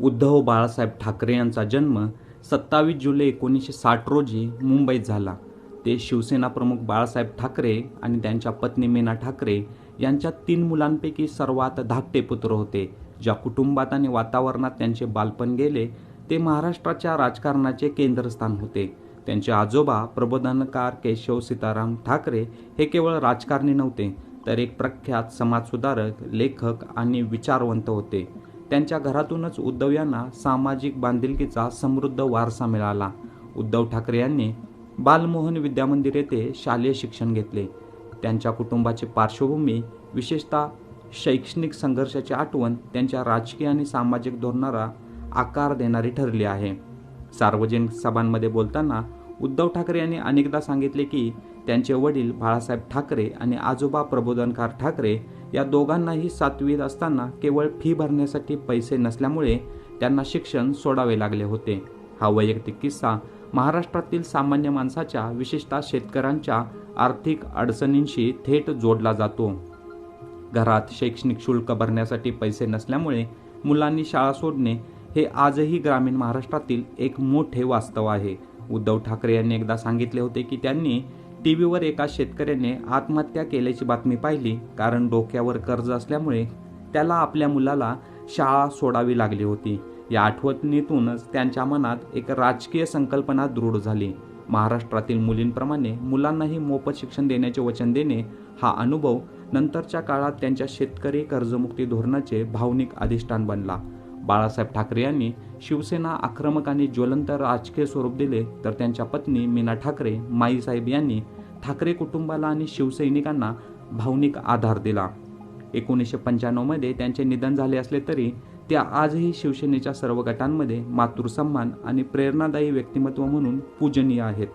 उद्धव बाळासाहेब ठाकरे यांचा जन्म सत्तावीस जुलै एकोणीसशे साठ रोजी मुंबईत झाला. ते शिवसेना प्रमुख बाळासाहेब ठाकरे आणि त्यांच्या पत्नी मीना ठाकरे यांच्या तीन मुलांपैकी सर्वात धाकटे पुत्र होते. ज्या कुटुंबात आणि वातावरणात त्यांचे बालपण गेले ते महाराष्ट्राच्या राजकारणाचे केंद्रस्थान होते. त्यांचे आजोबा प्रबोधनकार केशव सीताराम ठाकरे हे केवळ राजकारणी नव्हते तर एक प्रख्यात समाजसुधारक लेखक आणि विचारवंत होते. त्यांच्या घरातूनच उद्धव यांना सामाजिक बांधिलकीचा समृद्ध वारसा मिळाला. उद्धव ठाकरे यांनी बालमोहन विद्यामंदिर येथे शालेय शिक्षण घेतले. त्यांच्या कुटुंबाची पार्श्वभूमी विशेषतः शैक्षणिक संघर्षाची आठवण त्यांच्या राजकीय आणि सामाजिक धोरणाला आकार देणारी ठरली आहे. सार्वजनिक सभांमध्ये बोलताना उद्धव ठाकरे यांनी अनेकदा सांगितले की त्यांचे वडील बाळासाहेब ठाकरे आणि आजोबा प्रबोधनकार ठाकरे या दोघांनाही सातवीत असताना केवळ फी भरण्यासाठी पैसे नसल्यामुळे त्यांना शिक्षण सोडावे लागले होते. हा वैयक्तिक किस्सा महाराष्ट्रातील सामान्य माणसाच्या विशेषतः शेतकऱ्यांच्या आर्थिक अडचणींशी थेट जोडला जातो. घरात शैक्षणिक शुल्क भरण्यासाठी पैसे नसल्यामुळे मुलांनी शाळा सोडणे हे आजही ग्रामीण महाराष्ट्रातील एक मोठे वास्तव आहे. उद्धव ठाकरे यांनी एकदा सांगितले होते की त्यांनी टी व्हीवर एका शेतकऱ्याने आत्महत्या केल्याची बातमी पाहिली कारण डोक्यावर कर्ज असल्यामुळे त्याला आपल्या मुलाला शाळा सोडावी लागली होती. या आठवणीतूनच त्यांच्या मनात एक राजकीय संकल्पना दृढ झाली. महाराष्ट्रातील मुलींप्रमाणे मुलांनाही मोफत शिक्षण देण्याचे वचन देणे हा अनुभव नंतरच्या काळात त्यांच्या शेतकरी कर्जमुक्ती धोरणाचे भावनिक अधिष्ठान बनला. बाळासाहेब ठाकरे यांनी शिवसेना आक्रमक आणि ज्वलंत राजकीय स्वरूप दिले तर त्यांच्या पत्नी मीना ठाकरे माईसाहेब यांनी ठाकरे कुटुंबाला आणि शिवसैनिकांना भावनिक आधार दिला. एकोणीसशे पंच्याण्णवमध्ये त्यांचे निधन झाले असले तरी त्या आजही शिवसेनेच्या सर्व गटांमध्ये मातृसन्मान आणि प्रेरणादायी व्यक्तिमत्व म्हणून पूजनीय आहेत.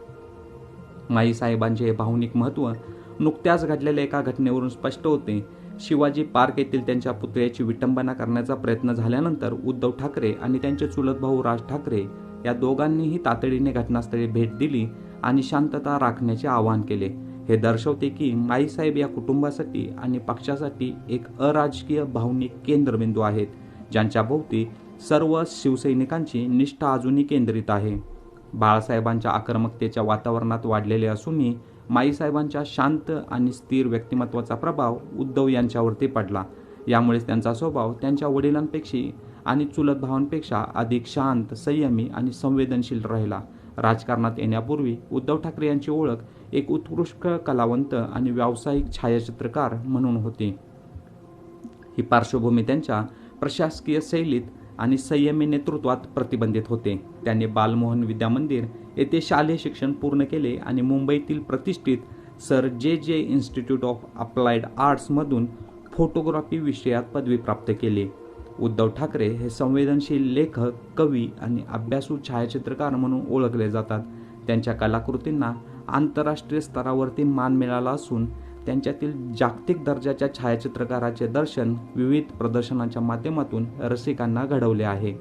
माईसाहेबांचे हे भावनिक महत्त्व नुकत्याच घडलेल्या एका घटनेवरून स्पष्ट होते. शिवाजी पार्क येथील त्यांच्या पुतळ्याची विटंबना करण्याचा प्रयत्न झाल्यानंतर उद्धव ठाकरे आणि त्यांचे चुलत भाऊ राज ठाकरे या दोघांनीही तातडीने घटनास्थळी भेट दिली आणि शांतता राखण्याचे आवाहन केले. हे दर्शवते की माईसाहेब या कुटुंबासाठी आणि पक्षासाठी एक अराजकीय भावनिक केंद्रबिंदू आहेत ज्यांच्या भोवती सर्व शिवसैनिकांची निष्ठा अजूनही केंद्रित आहे. बाळासाहेबांच्या आक्रमकतेच्या वातावरणात वाढलेले असूनही माईसाहेबांच्या शांत आणि स्थिर व्यक्तिमत्वाचा प्रभाव उद्धव यांच्यावरती पडला. यामुळेच त्यांचा स्वभाव त्यांच्या वडिलांपेक्षा आणि चुलत भावांपेक्षा अधिक शांत संयमी आणि संवेदनशील राहिला. राजकारणात येण्यापूर्वी उद्धव ठाकरे यांची ओळख एक उत्कृष्ट कलावंत आणि व्यावसायिक छायाचित्रकार म्हणून होती. ही पार्श्वभूमी त्यांच्या प्रशासकीय शैलीत आणि संयमी नेतृत्वात प्रतिबंधित होते. त्यांनी बालमोहन विद्यामंदिर येथे शालेय शिक्षण पूर्ण केले आणि मुंबईतील प्रतिष्ठित sir J J institute of applied आर्ट्समधून photography विषयात पदवी प्राप्त केली. उद्धव ठाकरे हे संवेदनशील लेखक कवी आणि अभ्यासू छायाचित्रकार म्हणून ओळखले जातात. त्यांच्या कलाकृतींना आंतरराष्ट्रीय स्तरावरती मान मिळाला असून त्यांच्यातील जागतिक दर्जाच्या छायाचित्रकाराचे दर्शन विविध प्रदर्शनाच्या माध्यमातून रसिकांना घडवले आहे.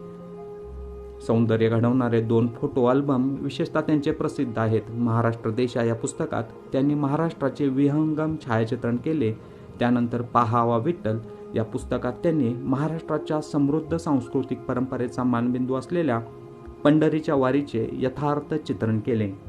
सौंदर्य घडवणारे दोन फोटो अल्बम विशेषतः त्यांचे प्रसिद्ध आहेत. महाराष्ट्र देशा या पुस्तकात त्यांनी महाराष्ट्राचे विहंगम छायाचित्रण केले. त्यानंतर पहावा विठ्ठल या पुस्तकात त्यांनी महाराष्ट्राच्या समृद्ध सांस्कृतिक परंपरेचा मानबिंदू असलेल्या पंढरीच्या वारीचे यथार्थ चित्रण केले.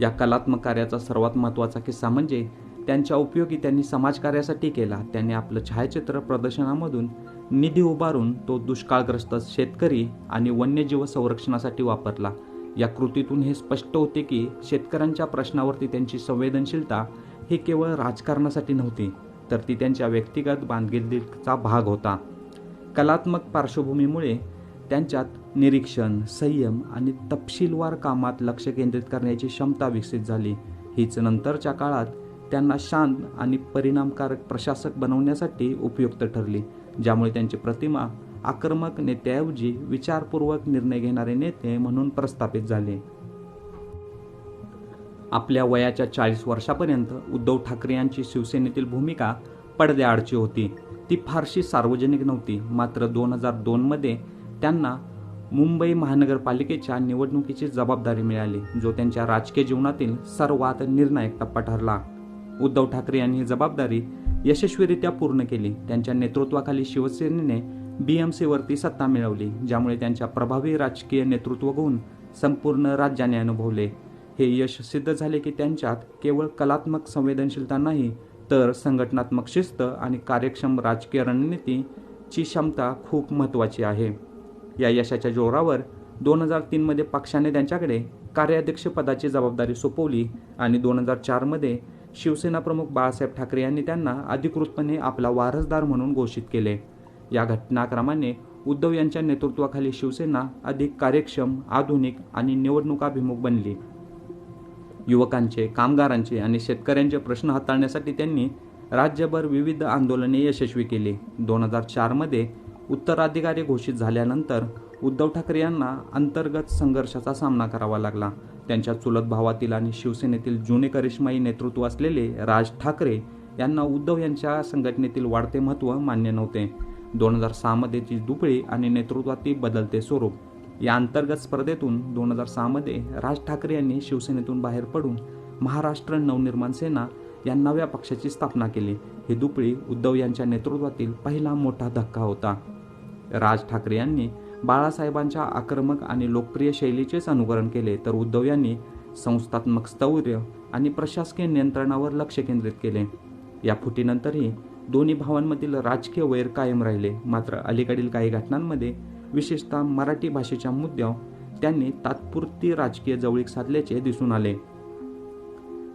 या कलात्मक कार्याचा सर्वात महत्त्वाचा किस्सा म्हणजे त्यांच्या उपयोगी त्यांनी समाजकार्यासाठी केला. त्यांनी आपलं छायाचित्र प्रदर्शनामधून निधी उभारून तो दुष्काळग्रस्त शेतकरी आणि वन्यजीव संरक्षणासाठी वापरला. या कृतीतून हे स्पष्ट होते की शेतकऱ्यांच्या प्रश्नावरती त्यांची संवेदनशीलता ही केवळ राजकारणासाठी नव्हती तर ती त्यांच्या व्यक्तिगत बांधगिरीचा भाग होता. कलात्मक पार्श्वभूमीमुळे त्यांच्यात निरीक्षण संयम आणि तपशीलवार कामात लक्ष केंद्रित करण्याची क्षमता विकसित झाली. हीच नंतरच्या काळात त्यांना शांत आणि परिणामकारक प्रशासक बनवण्यासाठी उपयुक्त ठरली ज्यामुळे त्यांची प्रतिमा आक्रमक नेत्याऐवजी विचारपूर्वक निर्णय घेणारे नेते म्हणून प्रस्थापित झाले. आपल्या वयाच्या चाळीस वर्षापर्यंत उद्धव ठाकरे यांची शिवसेनेतील भूमिका पडद्याआडची होती. ती फारशी सार्वजनिक नव्हती मात्र दोन हजार दोनमध्ये त्यांना मुंबई महानगरपालिकेच्या निवडणुकीची जबाबदारी मिळाली जो त्यांच्या राजकीय जीवनातील सर्वात निर्णायक टप्पा ठरला. उद्धव ठाकरे यांनी ही जबाबदारी यशस्वीरित्या पूर्ण केली. त्यांच्या नेतृत्वाखाली शिवसेनेने बी एम सीवरती सत्ता मिळवली ज्यामुळे त्यांच्या प्रभावी राजकीय नेतृत्व गुण संपूर्ण राज्याने अनुभवले. हे यश सिद्ध झाले की त्यांच्यात केवळ कलात्मक संवेदनशीलता नाही तर संघटनात्मक शिस्त आणि कार्यक्षम राजकीय रणनीतीची क्षमता खूप महत्त्वाची आहे. या यशाच्या जोरावर दोन हजार तीनमध्ये पक्षाने त्यांच्याकडे कार्याध्यक्षपदाची जबाबदारी सोपवली आणि दोन हजार चारमध्ये शिवसेना प्रमुख बाळासाहेब ठाकरे यांनी त्यांना अधिकृतपणे आपला वारसदार म्हणून घोषित केले. या घटनाक्रमाने उद्धव यांच्या नेतृत्वाखाली शिवसेना अधिक कार्यक्षम आधुनिक आणि निवडणुकाभिमुख बनली. युवकांचे कामगारांचे आणि शेतकऱ्यांचे प्रश्न हाताळण्यासाठी त्यांनी राज्यभर विविध आंदोलने यशस्वी केली. दोन हजार चारमध्ये उत्तराधिकारी घोषित झाल्यानंतर उद्धव ठाकरे यांना अंतर्गत संघर्षाचा सामना करावा लागला. त्यांच्या चुलत भावातील आणि शिवसेनेतील जुने करिश्माई नेतृत्व असलेले राज ठाकरे यांना उद्धव यांच्या संघटनेतील वाढते महत्त्व मान्य नव्हते. दोन हजार सहामध्ये ती दुपळी आणि नेतृत्वातील बदलते स्वरूप या अंतर्गत स्पर्धेतून दोन हजार सहामध्ये राज ठाकरे यांनी शिवसेनेतून बाहेर पडून महाराष्ट्र नवनिर्माण सेना या नव्या पक्षाची स्थापना केली. ही दुपळी उद्धव यांच्या नेतृत्वातील पहिला मोठा धक्का होता. राज ठाकरे यांनी बाळासाहेबांच्या आक्रमक आणि लोकप्रिय शैलीचेच अनुकरण केले तर उद्धव यांनी संस्थात्मक स्थौर्य आणि प्रशासकीय नियंत्रणावर लक्ष केंद्रित केले. या फुटीनंतरही दोन्ही भावांमधील राजकीय वैर कायम राहिले. मात्र अलीकडील काही घटनांमध्ये विशेषतः मराठी भाषेच्या मुद्द्यावर त्यांनी तात्पुरती राजकीय जवळीक साधल्याचे दिसून आले.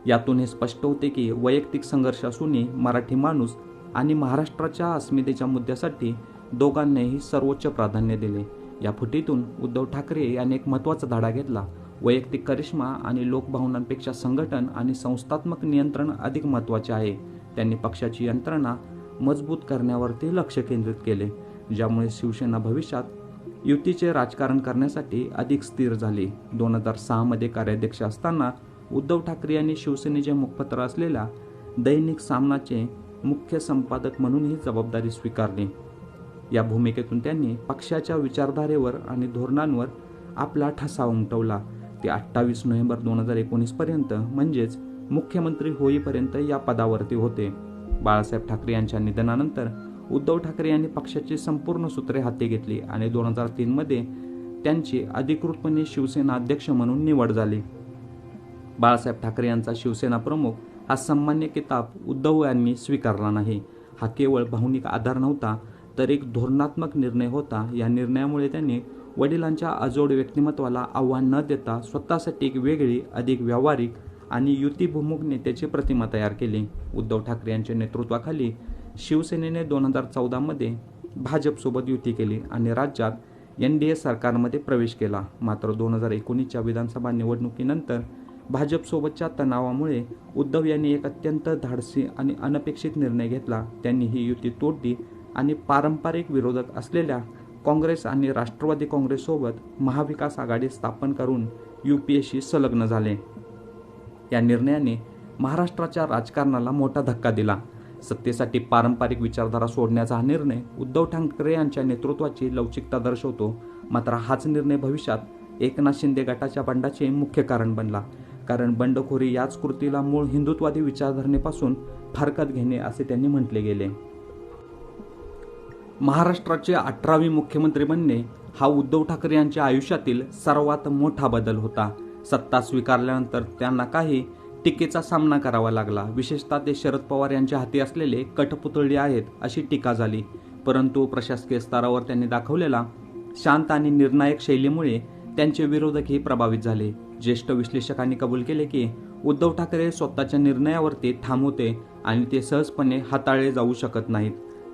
यातून हे स्पष्ट होते की वैयक्तिक संघर्ष असूनही मराठी माणूस आणि महाराष्ट्राच्या अस्मितेच्या मुद्द्यासाठी दोघांनीही सर्वोच्च प्राधान्य दिले. या फुटीतून उद्धव ठाकरे यांनी एक महत्त्वाचा धडा घेतला. वैयक्तिक करिश्मा आणि लोकभावनांपेक्षा संघटन आणि संस्थात्मक नियंत्रण अधिक महत्त्वाचे आहे. त्यांनी पक्षाची यंत्रणा मजबूत करण्यावरती लक्ष केंद्रित केले ज्यामुळे शिवसेना भविष्यात युतीचे राजकारण करण्यासाठी अधिक स्थिर झाली. दोन हजार सहामध्ये कार्याध्यक्ष असताना उद्धव ठाकरे यांनी शिवसेनेचे मुखपत्र असलेल्या दैनिक सामनाचे मुख्य संपादक म्हणून ही जबाबदारी स्वीकारली. या भूमिकेतून त्यांनी पक्षाच्या विचारधारेवर आणि धोरणांवर आपला ठसा उमटवला. ते अठ्ठावीस नोव्हेंबर दोन हजार एकोणीसपर्यंत म्हणजेच मुख्यमंत्री होईपर्यंत या पदावरती होते. बाळासाहेब ठाकरे यांच्या निधनानंतर उद्धव ठाकरे यांनी पक्षाची संपूर्ण सूत्रे हाती घेतली आणि दोन हजार तीनमध्ये त्यांची अधिकृतपणे शिवसेना अध्यक्ष म्हणून निवड झाली. बाळासाहेब ठाकरे यांचा शिवसेना प्रमुख हा सन्मान्य किताब उद्धव यांनी स्वीकारला नाही. हा केवळ भावनिक आधार नव्हता तर एक धोरणात्मक निर्णय होता. या निर्णयामुळे त्यांनी वडिलांच्या अजोड व्यक्तिमत्वाला आव्हान न देता स्वतःसाठी एक वेगळी अधिक व्यावहारिक आणि युतीभूमुख नेत्याची प्रतिमा तयार केली. उद्धव ठाकरे यांच्या नेतृत्वाखाली शिवसेनेने दोन हजार चौदामध्ये भाजपसोबत युती केली आणि राज्यात एन डी ए सरकारमध्ये प्रवेश केला. मात्र दोन हजार एकोणीसच्या विधानसभा निवडणुकीनंतर भाजपसोबतच्या तणावामुळे उद्धव यांनी एक अत्यंत धाडसी आणि अनपेक्षित निर्णय घेतला. त्यांनी ही युती तोडली आणि पारंपरिक विरोधक असलेल्या काँग्रेस आणि राष्ट्रवादी काँग्रेससोबत महाविकास आघाडी स्थापन करून यू पी एशी संलग्न झाले. या निर्णयाने महाराष्ट्राच्या राजकारणाला मोठा धक्का दिला. सत्तेसाठी पारंपरिक विचारधारा सोडण्याचा हा निर्णय उद्धव ठाकरे यांच्या नेतृत्वाची लवचिकता दर्शवतो. मात्र हाच निर्णय भविष्यात एकनाथ शिंदे गटाच्या बंडाचे मुख्य कारण बनला. कारण बंडखोरी याच कृतीला मूळ हिंदुत्वादी विचारधारणेपासून फारकत घेणे असे त्यांनी म्हटले गेले. महाराष्ट्राचे अठरावी मुख्यमंत्री बनणे हा उद्धव ठाकरे यांच्या आयुष्यातील सर्वात मोठा बदल होता. सत्ता स्वीकारल्यानंतर त्यांना काही टीकेचा सामना करावा लागला. विशेषतः ते शरद पवार यांच्या हाती असलेले कठपुतळी आहेत अशी टीका झाली. परंतु प्रशासकीय स्तरावर त्यांनी दाखवलेला शांत आणि निर्णायक शैलीमुळे त्यांचे विरोधकही प्रभावित झाले. ज्येष्ठ विश्लेषकांनी कबूल केले की उद्धव ठाकरे स्वतःच्या निर्णयावरती ठाम होते आणि ते सहजपणे हाताळले जाऊ शकत नाहीत.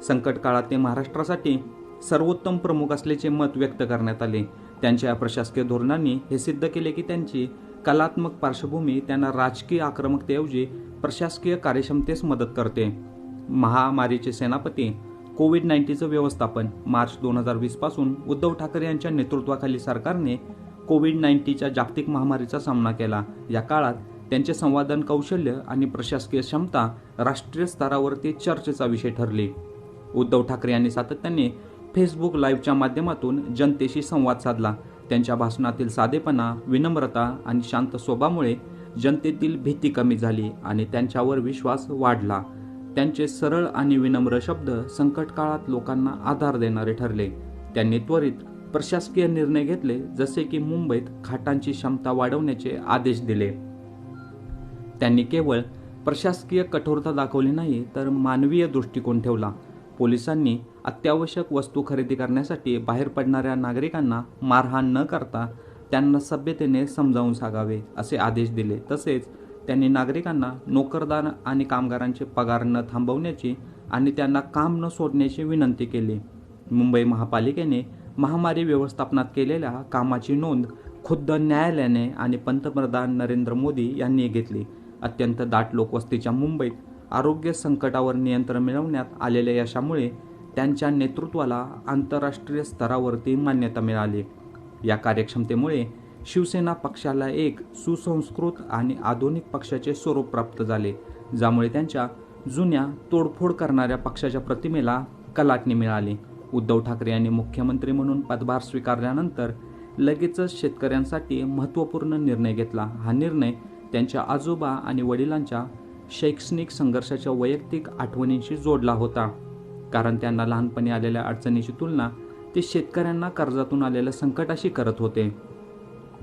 संकट काळात ते महाराष्ट्रासाठी सर्वोत्तम प्रमुख असल्याचे मत व्यक्त करण्यात आले. त्यांच्या प्रशासकीय धोरणांनी हे सिद्ध केले की त्यांची कलात्मक पार्श्वभूमी त्यांना राजकीय आक्रमकतेऐवजी प्रशासकीय कार्यक्षमतेस मदत करते. महामारीचे सेनापती कोविड नाईन्टीनचं व्यवस्थापन मार्च दोन हजार वीसपासून उद्धव ठाकरे यांच्या नेतृत्वाखाली सरकारने कोविड नाईन्टीनच्या जागतिक महामारीचा सामना केला. या काळात त्यांचे संवादन कौशल्य आणि प्रशासकीय क्षमता राष्ट्रीय स्तरावर ते चर्चेचा विषय ठरली. उद्धव ठाकरे यांनी सातत्याने फेसबुक लाईव्हच्या माध्यमातून जनतेशी संवाद साधला. त्यांच्या भाषणातील साधेपणा विनम्रता आणि शांत स्वभावामुळे जनतेतील भीती कमी झाली आणि त्यांच्यावर विश्वास वाढला. त्यांचे सरळ आणि विनम्र शब्द संकट काळात लोकांना आधार देणारे ठरले. त्यांनी त्वरित प्रशासकीय निर्णय घेतले जसे की मुंबईत खाटांची क्षमता वाढवण्याचे आदेश दिले. त्यांनी केवळ प्रशासकीय कठोरता दाखवली नाही तर मानवीय दृष्टिकोन ठेवला. पोलिसांनी अत्यावश्यक वस्तू खरेदी करण्यासाठी बाहेर पडणाऱ्या नागरिकांना मारहाण न करता त्यांना सभ्यतेने समजावून सांगावे असे आदेश दिले. तसेच त्यांनी नागरिकांना नोकरदार आणि कामगारांचे पगार न थांबवण्याची आणि त्यांना काम न सोडण्याची विनंती केली. मुंबई महापालिकेने महामारी व्यवस्थापनात केलेल्या कामाची नोंद खुद्द न्यायालयाने आणि पंतप्रधान नरेंद्र मोदी यांनी घेतली. अत्यंत दाट लोकवस्तीच्या मुंबईत आरोग्य संकटावर नियंत्रण मिळवण्यात आलेल्या यशामुळे त्यांच्या नेतृत्वाला आंतरराष्ट्रीय स्तरावरती मान्यता मिळाली. या कार्यक्षमतेमुळे शिवसेना पक्षाला एक सुसंस्कृत आणि आधुनिक पक्षाचे स्वरूप प्राप्त झाले ज्यामुळे त्यांच्या जुन्या तोडफोड करणाऱ्या पक्षाच्या प्रतिमेला कलाटणी मिळाली. उद्धव ठाकरे यांनी मुख्यमंत्री म्हणून पदभार स्वीकारल्यानंतर लगेचच शेतकऱ्यांसाठी महत्त्वपूर्ण निर्णय घेतला. हा निर्णय त्यांच्या आजोबा आणि वडिलांच्या शैक्षणिक संघर्षाच्या वैयक्तिक आठवणींशी जोडला होता. कारण त्यांना लहानपणी आलेल्या अडचणीची तुलना ते शेतकऱ्यांना कर्जातून आलेल्या संकटाशी करत होते.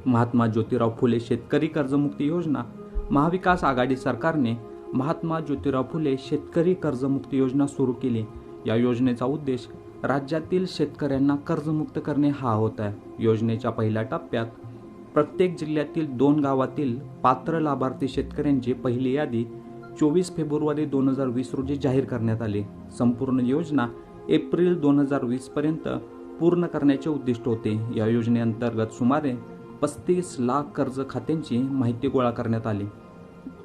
महात्मा ज्योतिराव फुले शेतकरी कर्जमुक्ती योजना महाविकास आघाडी सरकारने महात्मा ज्योतिराव फुले शेतकरी कर्जमुक्ती योजना सुरू केली. या योजनेचा उद्देश राज्यातील शेतकऱ्यांना कर्जमुक्त करणे हा होता. योजनेच्या पहिल्या टप्प्यात प्रत्येक जिल्ह्यातील दोन गावातील पात्र लाभार्थी शेतकऱ्यांची पहिली यादी चोवीस फेब्रुवारी दोन हजार वीस रोजी जाहीर करण्यात आली. संपूर्ण योजना एप्रिल दोन हजार वीसपर्यंत पूर्ण करण्याचे उद्दिष्ट होते. या योजनेअंतर्गत सुमारे पस्तीस लाख कर्ज खात्यांची माहिती गोळा करण्यात आली.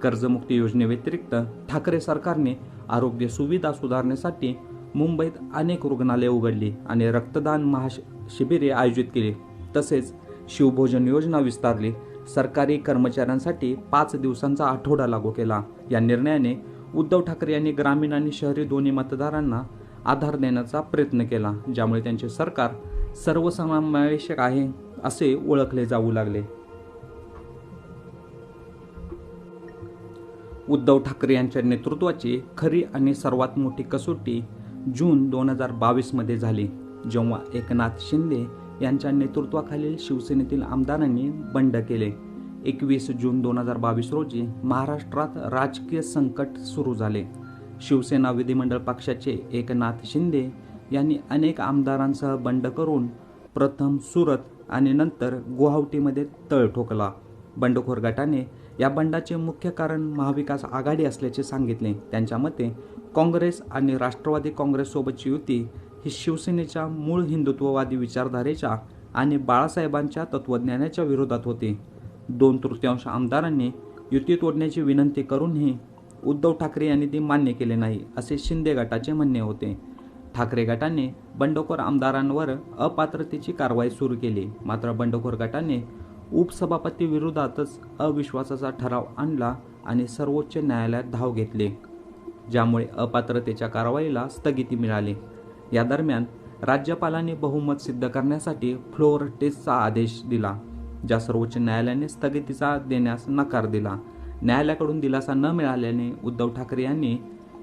कर्जमुक्ती योजनेव्यतिरिक्त ठाकरे सरकारने आरोग्य सुविधा सुधारण्यासाठी मुंबईत अनेक रुग्णालये उघडली आणि रक्तदान महाशिबिरे आयोजित केली. तसेच शिवभोजन योजना विस्तारली. सरकारी कर्मचाऱ्यांसाठी पाच दिवसांचा आठवडा लागू केला. या निर्णयाने उद्धव ठाकरे यांनी ग्रामीण आणि शहरी दोन्ही मतदारांना आधार देण्याचा प्रयत्न केला ज्यामुळे त्यांचे सरकार सर्वसमावेशक आहे असे ओळखले जाऊ लागले. उद्धव ठाकरे यांच्या नेतृत्वाची खरी आणि सर्वात मोठी कसोटी जून दोन हजार बावीसमध्ये झाली जेव्हा एकनाथ शिंदे यांच्या नेतृत्वाखालील शिवसेनेतील आमदारांनी बंड केले. एकवीस जून दोन हजार बावीस रोजी महाराष्ट्रात राजकीय संकट सुरू झाले. शिवसेना विधिमंडळ पक्षाचे एकनाथ शिंदे यांनी अनेक आमदारांसह बंड करून प्रथम सुरत आणि नंतर गुवाहाटीमध्ये तळ ठोकला. बंडखोर गटाने या बंडाचे मुख्य कारण महाविकास आघाडी असल्याचे सांगितले. त्यांच्या मते काँग्रेस आणि राष्ट्रवादी काँग्रेससोबतची युती ही शिवसेनेच्या मूळ हिंदुत्ववादी विचारधारेच्या आणि बाळासाहेबांच्या तत्त्वज्ञानाच्या विरोधात होती. दोन तृतीयांश आमदारांनी युती तोडण्याची विनंती करूनही उद्धव ठाकरे यांनी ती मान्य केले नाही असे शिंदे गटाचे म्हणणे होते. ठाकरे गटाने बंडखोर आमदारांवर अपात्रतेची कारवाई सुरू केली. मात्र बंडखोर गटाने उपसभापती विरोधातच अविश्वासाचा ठराव आणला आणि सर्वोच्च न्यायालयात धाव घेतली ज्यामुळे अपात्रतेच्या कारवाईला स्थगिती मिळाली. या दरम्यान राज्यपालांनी बहुमत सिद्ध करण्यासाठी फ्लोअर टेस्टचा आदेश दिला ज्या सर्वोच्च न्यायालयाने स्थगितीचा देण्यास नकार दिला. न्यायालयाकडून दिलासा न मिळाल्याने उद्धव ठाकरे यांनी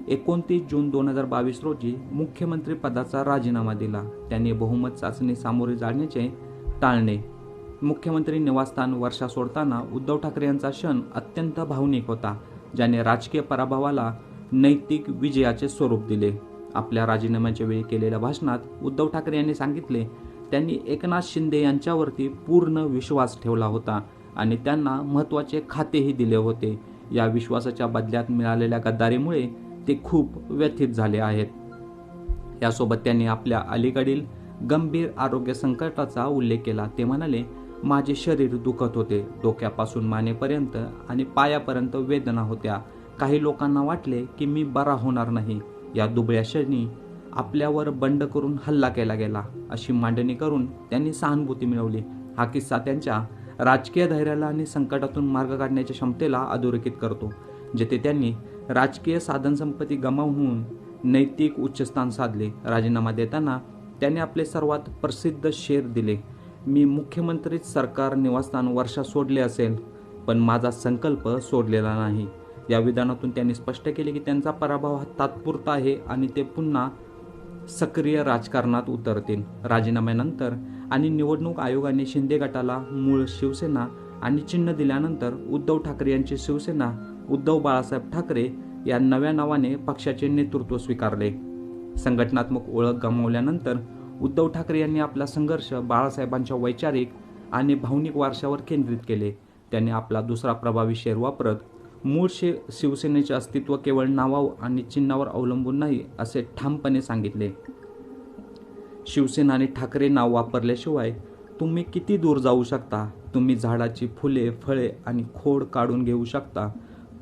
एकोणतीस जून दोन हजार बावीस रोजी मुख्यमंत्री पदाचा राजीनामा दिला. त्यांनी बहुमत चाचणी सामोरे जाण्याचे टाळणे. मुख्यमंत्री निवासस्थान वर्षा सोडताना उद्धव ठाकरे यांचा क्षण अत्यंत भावनिक होता ज्याने राजकीय पराभवाला नैतिक विजयाचे स्वरूप दिले. आपल्या राजीनाम्याच्या वेळी केलेल्या भाषणात उद्धव ठाकरे यांनी सांगितले त्यांनी एकनाथ शिंदे यांच्यावरती पूर्ण विश्वास ठेवला होता आणि त्यांना महत्त्वाचे खातेही दिले होते. या विश्वासाच्या बदल्यात मिळालेल्या गद्दारीमुळे ते खूप व्यथित झाले आहेत. यासोबत त्यांनी आपल्या अलीकडील गंभीर आरोग्य संकटाचा उल्लेख केला. ते म्हणाले माझे शरीर दुखत होते. डोक्यापासून मानेपर्यंत आणि पायापर्यंत वेदना होत्या. काही लोकांना वाटले की मी बरा होणार नाही. या दुबळ्या आपल्यावर बंड करून हल्ला केला गेला अशी मांडणी करून त्यांनी सहानुभूती मिळवली. हा किस्सा त्यांच्या राजकीय धैर्याला आणि संकटातून मार्ग काढण्याच्या क्षमतेला अधोरेखित करतो जेथे त्यांनी राजकीय साधनसंपत्ती गमावून नैतिक उच्चस्थान साधले. राजीनामा देताना त्यांनी आपले सर्वात प्रसिद्ध शेर दिले. मी मुख्यमंत्रीच सरकार निवासस्थान वर्षा सोडले असेल पण माझा संकल्प सोडलेला नाही. या विधानातून त्यांनी स्पष्ट केले की त्यांचा पराभव हा तात्पुरता आहे आणि ते पुन्हा सक्रिय राजकारणात उतरतील. राजीनाम्यानंतर आणि निवडणूक आयोगाने शिंदे गटाला मूळ शिवसेना आणि चिन्ह दिल्यानंतर उद्धव ठाकरे यांची शिवसेना उद्धव बाळासाहेब ठाकरे या नव्या नावाने पक्षाचे नेतृत्व स्वीकारले. संघटनात्मक ओळख गमावल्यानंतर उद्धव ठाकरे यांनी आपला संघर्ष बाळासाहेबांच्या वैचारिक आणि भावनिक वारशावर केंद्रित केले. त्यांनी आपला दुसरा प्रभावी शेर वापरत मूळ शि शिवसेनेचे अस्तित्व केवळ नावावर आणि चिन्हावर अवलंबून नाही असे ठामपणे सांगितले. शिवसेना आणि ठाकरे नाव वापरल्याशिवाय तुम्ही किती दूर जाऊ शकता? तुम्ही झाडाची फुले फळे आणि खोड काढून घेऊ शकता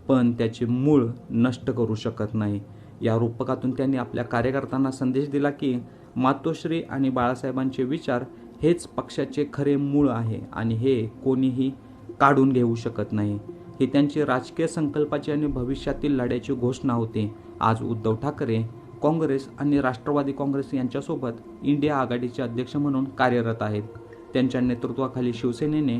पण त्याचे मूळ नष्ट करू शकत नाही. या रूपकातून त्यांनी आपल्या कार्यकर्त्यांना संदेश दिला की मातोश्री आणि बाळासाहेबांचे विचार हेच पक्षाचे खरे मूळ आहे आणि हे कोणीही काढून घेऊ शकत नाही. ही त्यांची राजकीय संकल्पाची आणि भविष्यातील लढ्याची घोषणा होती. आज उद्धव ठाकरे काँग्रेस आणि राष्ट्रवादी काँग्रेस यांच्यासोबत इंडिया आघाडीचे अध्यक्ष म्हणून कार्यरत आहेत. त्यांच्या नेतृत्वाखाली शिवसेनेने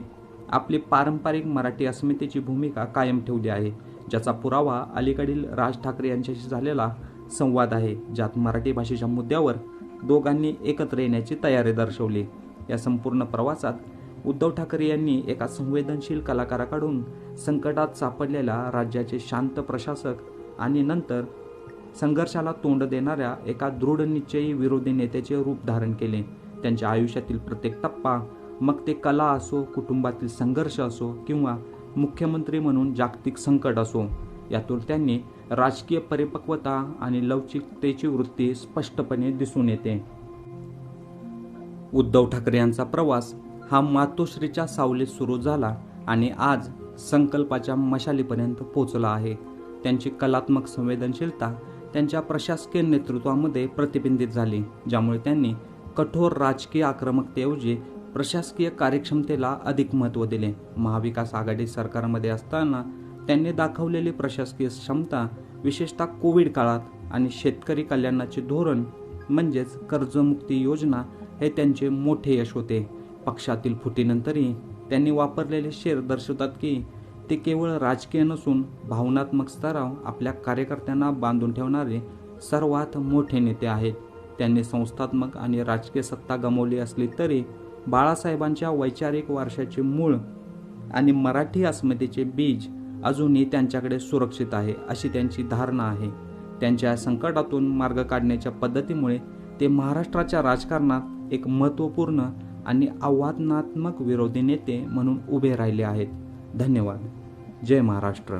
आपली पारंपरिक मराठी अस्मितेची भूमिका कायम ठेवली आहे ज्याचा पुरावा अलीकडील राज ठाकरे यांच्याशी झालेला संवाद आहे ज्यात मराठी भाषेच्या मुद्द्यावर दोघांनी एकत्र येण्याची तयारी दर्शवली. या संपूर्ण प्रवासात उद्धव ठाकरे यांनी एका संवेदनशील कलाकाराकडून संकटात सापडलेल्या राज्याचे शांत प्रशासक आणि नंतर संघर्षाला तोंड देणाऱ्या एका दृढनिश्चयी विरोधी नेत्याचे रूप धारण केले. त्यांच्या आयुष्यातील प्रत्येक टप्पा मग ते कला असो कुटुंबातील संघर्ष असो किंवा मुख्यमंत्री म्हणून जागतिक संकट असो यातून त्यांनी राजकीय परिपक्वता आणि लवचिकतेची वृत्ती स्पष्टपणे दिसून येते. उद्धव ठाकरे यांचा प्रवास हा मातोश्रीच्या सावलीत सुरू झाला आणि आज संकल्पाच्या मशालीपर्यंत पोचला आहे. त्यांची कलात्मक संवेदनशीलता त्यांच्या प्रशासकीय नेतृत्वामध्ये प्रतिबिंबित झाली ज्यामुळे त्यांनी कठोर राजकीय आक्रमकतेऐवजी प्रशासकीय कार्यक्षमतेला अधिक महत्त्व दिले. महाविकास आघाडी सरकारमध्ये असताना त्यांनी दाखवलेली प्रशासकीय क्षमता विशेषतः कोविड काळात आणि शेतकरी कल्याणाचे धोरण म्हणजेच कर्जमुक्ती योजना हे त्यांचे मोठे यश होते. पक्षातील फुटीनंतरही त्यांनी वापरलेले शेर दर्शवतात की ते केवळ राजकीय नसून भावनात्मक स्तराव आपल्या कार्यकर्त्यांना बांधून ठेवणारे सर्वात मोठे नेते आहेत. त्यांनी संस्थात्मक आणि राजकीय सत्ता गमावली असली तरी बाळासाहेबांच्या वैचारिक वारशाचे मूळ आणि मराठी अस्मितेचे बीज अजूनही त्यांच्याकडे सुरक्षित आहे अशी त्यांची धारणा आहे. त्यांच्या संकटातून मार्ग काढण्याच्या पद्धतीमुळे ते महाराष्ट्राच्या राजकारणात एक महत्त्वपूर्ण आणि आव्हानात्मक विरोधी नेते म्हणून उभे राहिले आहेत. धन्यवाद. जय महाराष्ट्र.